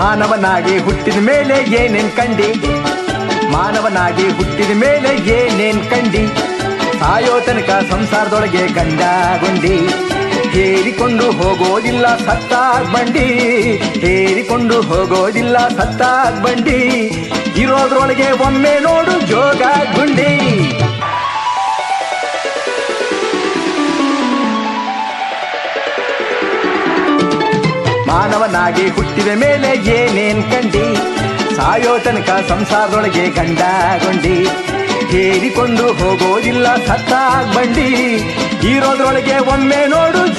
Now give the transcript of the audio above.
ಮಾನವನಾಗಿ ಹುಟ್ಟಿದ ಮೇಲೆ ಏನೇನ್ ಕಂಡಿ? ಮಾನವನಾಗಿ ಹುಟ್ಟಿದ ಮೇಲೆ ಏನೇನ್ ಕಂಡಿ? ಸಾಯೋ ತನಕ ಸಂಸಾರದೊಳಗೆ ಗಂಡ ಗುಂಡಿ. ಹೇರಿಕೊಂಡು ಹೋಗೋದಿಲ್ಲ ಸತ್ತ ಬಂಡಿ. ಹೇರಿಕೊಂಡು ಹೋಗೋದಿಲ್ಲ ಸತ್ತ ಬಂಡಿ. ಇರೋದ್ರೊಳಗೆ ಒಮ್ಮೆ ನೋಡು ಜೋಗ ಮಾನವನಾಗಿ ಹುಟ್ಟಿದ ಮೇಲೆ ಏನೇನ್ ಕಂಡಿ? ಸಾಯೋ ತನಕ ಸಂಸಾರದೊಳಗೆ ಗಂಡ ಗುಂಡಿ. ಹೇರಿಕೊಂಡು ಹೋಗೋದಿಲ್ಲ ಸತ್ತಾಗ್ ಬಂಡಿ. ಇರೋದ್ರೊಳಗೆ ಒಮ್ಮೆ ನೋಡು